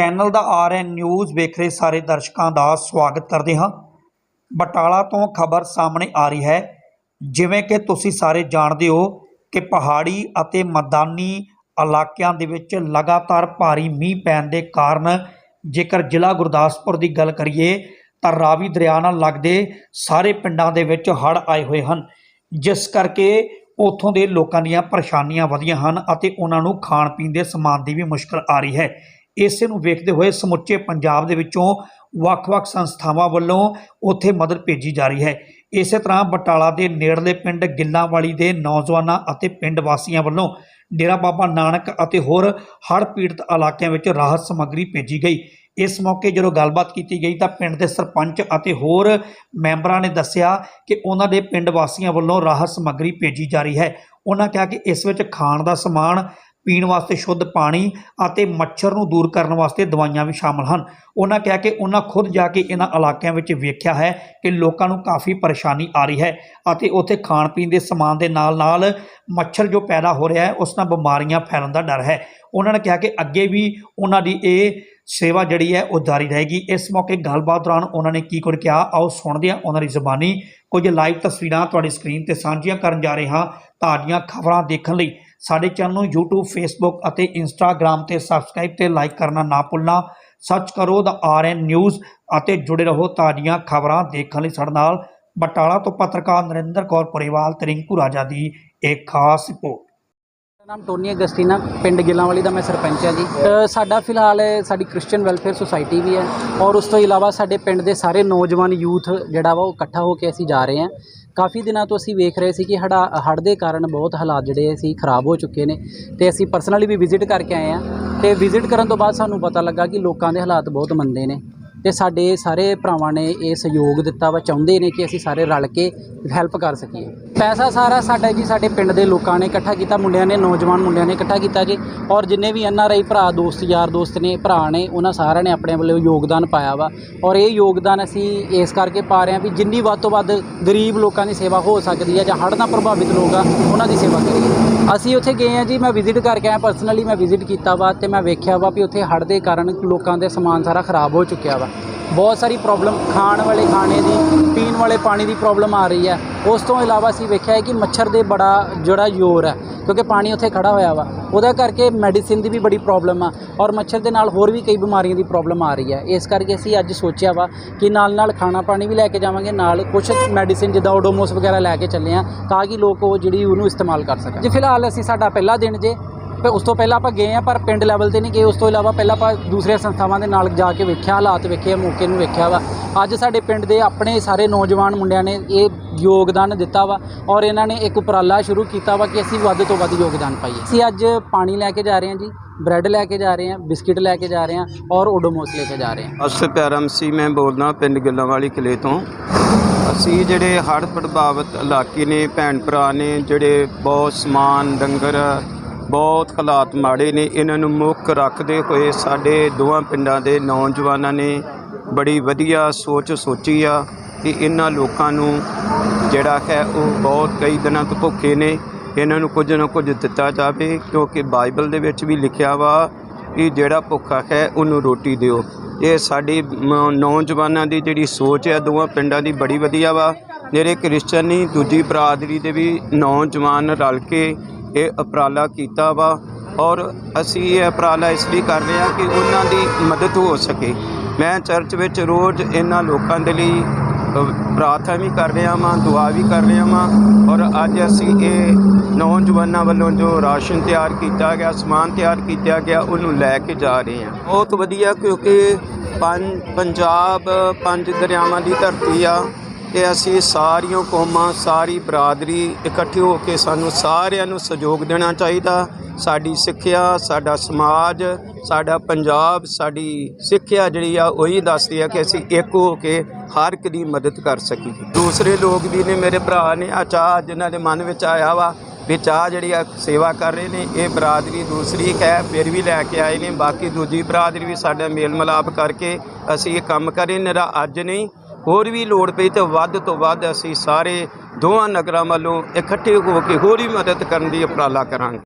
Channel ਦਾ RN news ਵੇਖ ਰਹੇ ਸਾਰੇ ਦਰਸ਼ਕਾਂ ਦਾ ਸਵਾਗਤ ਕਰਦੇ ਹਾਂ। ਬਟਾਲਾ ਤੋਂ ਖਬਰ ਸਾਹਮਣੇ ਆ ਰਹੀ ਹੈ। ਜਿਵੇਂ ਕਿ ਤੁਸੀਂ ਸਾਰੇ ਜਾਣਦੇ ਹੋ ਕਿ ਪਹਾੜੀ ਅਤੇ ਮੈਦਾਨੀ ਇਲਾਕਿਆਂ ਦੇ ਵਿੱਚ ਲਗਾਤਾਰ ਭਾਰੀ ਮੀਂਹ ਪੈਣ ਦੇ ਕਾਰਨ ਜੇਕਰ ਜ਼ਿਲ੍ਹਾ ਗੁਰਦਾਸਪੁਰ ਦੀ ਗੱਲ ਕਰੀਏ ਤਾਂ ਰਾਵੀ ਦਰਿਆ ਨਾਲ ਲੱਗਦੇ ਸਾਰੇ ਪਿੰਡਾਂ ਦੇ ਵਿੱਚ ਹੜ੍ਹ ਆਏ ਹੋਏ ਹਨ। ਜਿਸ ਕਰਕੇ ਉੱਥੋਂ ਦੇ ਲੋਕਾਂ ਦੀਆਂ ਪਰੇਸ਼ਾਨੀਆਂ ਵਧੀਆਂ ਹਨ ਅਤੇ ਉਹਨਾਂ ਨੂੰ ਖਾਣ ਪੀਣ ਦੇ ਸਮਾਨ ਦੀ ਵੀ ਮੁਸ਼ਕਲ ਆ ਰਹੀ ਹੈ। ਇਸੇ ਨੂੰ ਵੇਖਦੇ ਹੋਏ ਸਮੁੱਚੇ ਪੰਜਾਬ ਦੇ ਵਿੱਚੋਂ ਵੱਖ-ਵੱਖ ਸੰਸਥਾਵਾਂ ਵੱਲੋਂ ਉੱਥੇ ਮਦਦ ਭੇਜੀ ਜਾ ਰਹੀ ਹੈ। ਇਸੇ ਤਰ੍ਹਾਂ ਬਟਾਲਾ ਦੇ ਨੇੜਲੇ ਪਿੰਡ ਗਿੱਲਾਂਵਾਲੀ ਦੇ ਨੌਜਵਾਨਾਂ ਅਤੇ ਪਿੰਡ ਵਾਸੀਆਂ ਵੱਲੋਂ ਡੇਰਾ ਬਾਬਾ ਨਾਨਕ ਅਤੇ ਹੋਰ ਹੜ੍ਹ ਪੀੜਤ ਇਲਾਕਿਆਂ ਵਿੱਚ ਰਾਹਤ ਸਮੱਗਰੀ ਭੇਜੀ ਗਈ। ਇਸ ਮੌਕੇ ਜਦੋਂ ਗੱਲਬਾਤ ਕੀਤੀ ਗਈ ਤਾਂ ਪਿੰਡ ਦੇ ਸਰਪੰਚ ਅਤੇ ਹੋਰ ਮੈਂਬਰਾਂ ਨੇ ਦੱਸਿਆ ਕਿ ਉਹਨਾਂ ਦੇ ਪਿੰਡ ਵਾਸੀਆਂ ਵੱਲੋਂ ਰਾਹਤ ਸਮੱਗਰੀ ਭੇਜੀ ਜਾ ਰਹੀ ਹੈ। ਉਹਨਾਂ ਕਿਹਾ ਕਿ ਇਸ ਵਿੱਚ ਖਾਣ ਦਾ ਸਮਾਨ ਪੀਣ ਵਾਸਤੇ ਸ਼ੁੱਧ ਪਾਣੀ ਅਤੇ ਮੱਛਰ ਨੂੰ ਦੂਰ ਕਰਨ ਵਾਸਤੇ ਦਵਾਈਆਂ ਵੀ ਸ਼ਾਮਲ ਹਨ। ਉਹਨਾਂ ਕਿਹਾ ਕਿ ਉਹਨਾਂ ਖੁਦ ਜਾ ਕੇ ਇਹਨਾਂ ਇਲਾਕਿਆਂ ਵਿੱਚ ਵੇਖਿਆ ਹੈ ਕਿ ਲੋਕਾਂ ਨੂੰ ਕਾਫੀ ਪਰੇਸ਼ਾਨੀ ਆ ਰਹੀ ਹੈ ਅਤੇ ਉੱਥੇ ਖਾਣ ਪੀਣ ਦੇ ਸਮਾਨ ਦੇ ਨਾਲ ਨਾਲ ਮੱਛਰ ਜੋ ਪੈਦਾ ਹੋ ਰਿਹਾ ਹੈ, ਉਸ ਨਾਲ ਬਿਮਾਰੀਆਂ ਫੈਲਣ ਦਾ ਡਰ ਹੈ। ਉਹਨਾਂ ਨੇ ਕਿਹਾ ਕਿ ਅੱਗੇ ਵੀ ਉਹਨਾਂ ਦੀ ਇਹ ਸੇਵਾ ਜਿਹੜੀ ਹੈ ਉਹ ਜਾਰੀ ਰਹੇਗੀ। ਇਸ ਮੌਕੇ ਗੱਲਬਾਤ ਦੌਰਾਨ ਉਹਨਾਂ ਨੇ ਕੀ ਕੁਝ ਕਿਹਾ, ਆਓ ਸੁਣਦੇ ਹਾਂ ਉਹਨਾਂ ਦੀ ਜ਼ੁਬਾਨੀ। ਕੁਝ ਲਾਈਵ ਤਸਵੀਰਾਂ ਤੁਹਾਡੀ ਸਕਰੀਨ ਤੇ ਸਾਂਝੀਆਂ ਕਰਨ ਜਾ ਰਹੇ ਹਾਂ ਤਾਜ਼ੀਆਂ ਖਬਰਾਂ ਦੇਖਣ ਲਈ। ਸਾਡੇ ਚੈਨਲ ਨੂੰ YouTube Facebook ਅਤੇ Instagram ਤੇ ਸਬਸਕ੍ਰਾਈਬ ਤੇ ਲਾਈਕ ਕਰਨਾ ਨਾ ਭੁੱਲਣਾ। ਸਰਚ ਕਰੋ ਦਾ ਆਰਐਨ ਨਿਊਜ਼ ਅਤੇ ਜੁੜੇ ਰਹੋ ਤਾਜ਼ੀਆਂ ਖਬਰਾਂ ਦੇਖਣ ਲਈ ਸਾਡੇ ਨਾਲ। ਬਟਾਲਾ ਤੋਂ ਪੱਤਰਕਾਰ ਨਰਿੰਦਰ ਕੌਰ ਪਰਿਵਾਲ ਰਿੰਕੂ ਰਾਜਾ ਦੀ ਇੱਕ ਖਾਸ ਰਿਪੋਰਟ। ਮੇਰਾ ਨਾਮ ਟੋਨੀ ਅਗਸਟੀਨਾ ਪਿੰਡ ਗਿੱਲਾਂਵਾਲੀ ਦਾ ਮੈਂ ਸਰਪੰਚ ਹਾਂ ਜੀ। ਅ, ਸਾਡਾ ਫਿਲਹਾਲ ਸਾਡੀ ਕ੍ਰਿਸਚੀਅਨ ਵੈਲਫੇਅਰ ਸੁਸਾਇਟੀ ਵੀ ਹੈ ਔਰ ਉਸ ਤੋਂ ਇਲਾਵਾ ਸਾਡੇ ਪਿੰਡ ਦੇ ਸਾਰੇ ਨੌਜਵਾਨ ਯੂਥ ਜਿਹੜਾ ਵਾ ਉਹ ਇਕੱਠਾ ਹੋ ਕੇ ਅਸੀਂ ਜਾ ਰਹੇ ਹਾਂ। ਕਾਫੀ ਦਿਨਾਂ ਤੋਂ ਅਸੀਂ ਵੇਖ ਰਹੇ ਸੀ ਕਿ ਹੜਾ, ਹੜ੍ਹ ਦੇ ਕਾਰਨ ਬਹੁਤ ਹਾਲਾਤ ਜਿਹੜੇ ਸੀ ਖਰਾਬ ਹੋ ਚੁੱਕੇ ਨੇ ਤੇ ਅਸੀਂ ਪਰਸਨਲੀ ਵੀ ਵਿਜ਼ਿਟ ਕਰਕੇ ਆਏ ਹਾਂ ਤੇ ਵਿਜ਼ਿਟ ਕਰਨ ਤੋਂ ਬਾਅਦ ਸਾਨੂੰ ਪਤਾ ਲੱਗਾ ਕਿ ਲੋਕਾਂ ਦੇ ਹਾਲਾਤ ਬਹੁਤ ਮੰਦੇ ਨੇ। ਤੇ ਸਾਡੇ ਸਾਰੇ ਭਰਾਵਾਂ ਨੇ ਇਹ ਸਹਿਯੋਗ ਦਿੱਤਾ ਵਾ, ਚਾਹੁੰਦੇ ਨੇ ਕਿ ਅਸੀਂ ਸਾਰੇ ਰਲ ਕੇ ਹੈਲਪ ਕਰ ਸਕੀਏ। ਪੈਸਾ ਸਾਰਾ ਸਾਡਾ ਜੀ, ਸਾਡੇ ਪਿੰਡ ਦੇ ਲੋਕਾਂ ਨੇ ਇਕੱਠਾ ਕੀਤਾ, ਮੁੰਡਿਆਂ ਨੇ, ਨੌਜਵਾਨ ਮੁੰਡਿਆਂ ਨੇ ਇਕੱਠਾ ਕੀਤਾ ਜੀ। ਔਰ ਜਿੰਨੇ ਵੀ ਐਨ ਆਰ ਆਈ ਭਰਾ, ਦੋਸਤ, ਯਾਰ ਦੋਸਤ ਨੇ, ਭਰਾ ਨੇ, ਉਹਨਾਂ ਸਾਰਿਆਂ ਨੇ ਆਪਣੇ ਵੱਲੋਂ ਯੋਗਦਾਨ ਪਾਇਆ ਵਾ। ਔਰ ਇਹ ਯੋਗਦਾਨ ਅਸੀਂ ਇਸ ਕਰਕੇ ਪਾ ਰਹੇ ਹਾਂ ਵੀ ਜਿੰਨੀ ਵੱਧ ਤੋਂ ਵੱਧ ਗਰੀਬ ਲੋਕਾਂ ਦੀ ਸੇਵਾ ਹੋ ਸਕਦੀ ਹੈ ਜਾਂ ਹੜ੍ਹ ਨਾਲ ਪ੍ਰਭਾਵਿਤ ਲੋਕ ਆ, ਉਹਨਾਂ ਦੀ ਸੇਵਾ ਕਰੀਏ। ਅਸੀਂ ਉੱਥੇ ਗਏ ਆ ਜੀ, ਮੈਂ ਵਿਜ਼ਿਟ ਕਰਕੇ ਆਇਆ ਪਰਸਨਲੀ ਮੈਂ ਵਿਜ਼ਿਟ ਕੀਤਾ ਵਾ ਤੇ ਮੈਂ ਵੇਖਿਆ ਵਾ ਵੀ ਉੱਥੇ ਹੜ੍ਹ ਦੇ ਕਾਰਨ ਲੋਕਾਂ ਦੇ ਸਮਾਨ ਸਾਰਾ ਖਰਾਬ ਹੋ ਚੁੱਕਿਆ ਵਾ। ਬਹੁਤ ਸਾਰੀ ਪ੍ਰੋਬਲਮ ਖਾਣ ਵਾਲੇ ਖਾਣੇ ਦੀ ਪੀਣ ਵਾਲੇ ਪਾਣੀ ਦੀ ਪ੍ਰੋਬਲਮ ਆ ਰਹੀ ਹੈ। ਉਸ ਤੋਂ ਇਲਾਵਾ ਅਸੀਂ ਵੇਖਿਆ ਹੈ ਕਿ ਮੱਛਰ ਦੇ ਬੜਾ ਜਿਹੜਾ ਜ਼ੋਰ ਹੈ, ਕਿਉਂਕਿ ਪਾਣੀ ਉੱਥੇ ਖੜਾ ਹੋਇਆ ਵਾ। ਉਹਦਾ ਕਰਕੇ ਮੈਡੀਸਿਨ ਦੀ ਵੀ ਬੜੀ ਪ੍ਰੋਬਲਮ ਆ ਔਰ ਮੱਛਰ ਦੇ ਨਾਲ ਹੋਰ ਵੀ ਕਈ ਬਿਮਾਰੀਆਂ ਦੀ ਪ੍ਰੋਬਲਮ ਆ ਰਹੀ ਹੈ। ਇਸ ਕਰਕੇ ਅਸੀਂ ਅੱਜ ਸੋਚਿਆ ਵਾ ਕਿ ਨਾਲ ਨਾਲ ਖਾਣਾ ਪਾਣੀ ਵੀ ਲੈ ਕੇ ਜਾਵਾਂਗੇ, ਨਾਲ ਕੁਝ ਮੈਡੀਸਿਨ ਜਿੱਦਾਂ ਓਡੋਮੋਸ ਵਗੈਰਾ ਲੈ ਕੇ ਚੱਲੇ ਆ ਤਾਂ ਕਿ ਲੋਕ ਉਹ ਜਿਹੜੀ ਉਹਨੂੰ ਇਸਤੇਮਾਲ ਕਰ ਸਕਣ। ਜੀ, ਫਿਲਹਾਲ ਅਸੀਂ ਸਾਡਾ ਪਹਿਲਾ ਦਿਨ ਜੇ ਪਰ ਉਸ ਤੋਂ ਪਹਿਲਾਂ ਆਪਾਂ ਗਏ ਆ ਪਰ ਪਿੰਡ ਲੈਵਲ ਤੇ ਨਹੀਂ ਗਏ। ਉਸ ਤੋਂ ਇਲਾਵਾ ਪਹਿਲਾਂ ਆਪਾਂ ਦੂਸਰੀਆਂ ਸੰਸਥਾਵਾਂ ਦੇ ਨਾਲ ਜਾ ਕੇ ਵੇਖਿਆ, ਹਾਲਾਤ ਵੇਖੇ, ਮੌਕੇ ਨੂੰ ਵੇਖਿਆ ਵਾ। ਅੱਜ ਸਾਡੇ ਪਿੰਡ ਦੇ ਆਪਣੇ ਸਾਰੇ ਨੌਜਵਾਨ ਮੁੰਡਿਆਂ ਨੇ ਇਹ ਯੋਗਦਾਨ ਦਿੱਤਾ ਵਾ ਔਰ ਇਹਨਾਂ ਨੇ ਇੱਕ ਉਪਰਾਲਾ ਸ਼ੁਰੂ ਕੀਤਾ ਵਾ ਕਿ ਅਸੀਂ ਵੱਧ ਤੋਂ ਵੱਧ ਯੋਗਦਾਨ ਪਾਈਏ। ਅਸੀਂ ਅੱਜ ਪਾਣੀ ਲੈ ਕੇ ਜਾ ਰਹੇ ਹਾਂ ਜੀ, ਬ੍ਰੈਡ ਲੈ ਕੇ ਜਾ ਰਹੇ ਹਾਂ, ਬਿਸਕਿਟ ਲੈ ਕੇ ਜਾ ਰਹੇ ਹਾਂ ਔਰ ਓਡੋਮੋਸ ਲੈ ਕੇ ਜਾ ਰਹੇ ਹਾਂ। ਅਸ ਪਿਆਰਾ ਮਸੀਹ, ਮੈਂ ਬੋਲਦਾ ਪਿੰਡ ਗਿੱਲਾਂਵਾਲੀ ਕਿਲੇ ਤੋਂ। ਅਸੀਂ ਜਿਹੜੇ ਹੜ੍ਹ ਪ੍ਰਭਾਵਿਤ ਇਲਾਕੇ ਨੇ, ਭੈਣ ਭਰਾ ਨੇ, ਜਿਹੜੇ ਬਹੁਤ ਸਮਾਨ, ਡੰਗਰ ਬਹੁਤ ਹਾਲਾਤ ਮਾੜੇ ਨੇ। ਇਹਨਾਂ ਨੂੰ ਮੁੱਖ ਰੱਖਦੇ ਹੋਏ ਸਾਡੇ ਦੋਵਾਂ ਪਿੰਡਾਂ ਦੇ ਨੌਜਵਾਨਾਂ ਨੇ ਬੜੀ ਵਧੀਆ ਸੋਚ ਸੋਚੀ ਆ ਕਿ ਇਹਨਾਂ ਲੋਕਾਂ ਨੂੰ ਜਿਹੜਾ ਹੈ ਉਹ ਬਹੁਤ ਕਈ ਦਿਨਾਂ ਤੋਂ ਭੁੱਖੇ ਨੇ। ਇਹਨਾਂ ਨੂੰ ਕੁਝ ਨਾ ਕੁਝ ਦਿੱਤਾ ਜਾਵੇ ਕਿਉਂਕਿ ਬਾਈਬਲ ਦੇ ਵਿੱਚ ਵੀ ਲਿਖਿਆ ਵਾ ਕਿ ਜਿਹੜਾ ਭੁੱਖਾ ਹੈ ਉਹਨੂੰ ਰੋਟੀ ਦਿਓ। ਇਹ ਸਾਡੀ ਨੌਜਵਾਨਾਂ ਦੀ ਜਿਹੜੀ ਸੋਚ ਹੈ ਦੋਵਾਂ ਪਿੰਡਾਂ ਦੀ ਬੜੀ ਵਧੀਆ ਵਾ। ਜਿਹੜੇ ਕ੍ਰਿਸਚਨ ਨਹੀਂ ਦੂਜੀ ਬਰਾਦਰੀ ਦੇ ਵੀ ਨੌਜਵਾਨ ਰਲ ਕੇ ਇਹ ਉਪਰਾਲਾ ਕੀਤਾ ਵਾ ਔਰ ਅਸੀਂ ਇਹ ਉਪਰਾਲਾ ਇਸ ਲਈ ਕਰ ਰਹੇ ਹਾਂ ਕਿ ਉਹਨਾਂ ਦੀ ਮਦਦ ਹੋ ਸਕੇ। ਮੈਂ ਚਰਚ ਵਿੱਚ ਰੋਜ਼ ਇਹਨਾਂ ਲੋਕਾਂ ਦੇ ਲਈ ਪ੍ਰਾਰਥਨਾ ਵੀ ਕਰ ਰਿਹਾ ਵਾਂ, ਦੁਆ ਵੀ ਕਰ ਰਿਹਾ ਵਾਂ ਔਰ ਅੱਜ ਅਸੀਂ ਇਹ ਨੌਜਵਾਨਾਂ ਵੱਲੋਂ ਜੋ ਰਾਸ਼ਨ ਤਿਆਰ ਕੀਤਾ ਗਿਆ, ਸਮਾਨ ਤਿਆਰ ਕੀਤਾ ਗਿਆ, ਉਹਨੂੰ ਲੈ ਕੇ ਜਾ ਰਹੇ ਹਾਂ। ਬਹੁਤ ਵਧੀਆ ਕਿਉਂਕਿ ਪੰਜ ਪੰਜਾਬ ਪੰਜ ਦਰਿਆਵਾਂ ਦੀ ਧਰਤੀ ਆ। ਤੇ ਅਸੀਂ ਸਾਰੀਆਂ ਕੌਮਾਂ, ਸਾਰੀ ਬਰਾਦਰੀ ਇਕੱਠੇ ਹੋ ਕੇ ਸਾਨੂੰ ਸਾਰਿਆਂ ਨੂੰ ਸਹਿਯੋਗ ਦੇਣਾ ਚਾਹੀਦਾ। ਸਾਡੀ ਸਿੱਖਿਆ, ਸਾਡਾ ਸਮਾਜ, ਸਾਡਾ ਪੰਜਾਬ, ਸਾਡੀ ਸਿੱਖਿਆ ਜਿਹੜੀ ਆ, ਉਹੀ ਦੱਸਦੀ ਆ ਕਿ ਅਸੀਂ ਇੱਕ ਹੋ ਕੇ ਹਰ ਇੱਕ ਦੀ ਮਦਦ ਕਰ ਸਕੀਏ। ਦੂਸਰੇ ਲੋਕ ਵੀ ਨੇ, ਮੇਰੇ ਭਰਾ ਨੇ, ਆ ਚਾਹ ਜਿਨ੍ਹਾਂ ਦੇ ਮਨ ਵਿੱਚ ਆਇਆ ਵਾ ਵੀ ਚਾਹ ਜਿਹੜੀ ਆ ਸੇਵਾ ਕਰ ਰਹੇ ਨੇ, ਇਹ ਬਰਾਦਰੀ ਦੂਸਰੀ ਹੈ, ਫਿਰ ਵੀ ਲੈ ਕੇ ਆਏ ਨੇ। ਬਾਕੀ ਦੂਜੀ ਬਰਾਦਰੀ ਵੀ ਸਾਡਾ ਮੇਲ ਮਿਲਾਪ ਕਰਕੇ ਅਸੀਂ ਇਹ ਕੰਮ ਕਰੇ, ਨਿਰਾ ਅੱਜ ਨਹੀਂ ਹੋਰ ਵੀ ਲੋੜ ਪਈ ਤਾਂ ਵੱਧ ਤੋਂ ਵੱਧ ਅਸੀਂ ਸਾਰੇ ਦੋਵਾਂ ਨਗਰਾਂ ਵੱਲੋਂ ਇਕੱਠੇ ਹੋ ਕੇ ਹੋਰ ਵੀ ਮਦਦ ਕਰਨ ਦੀ ਉਪਰਾਲਾ ਕਰਾਂਗੇ।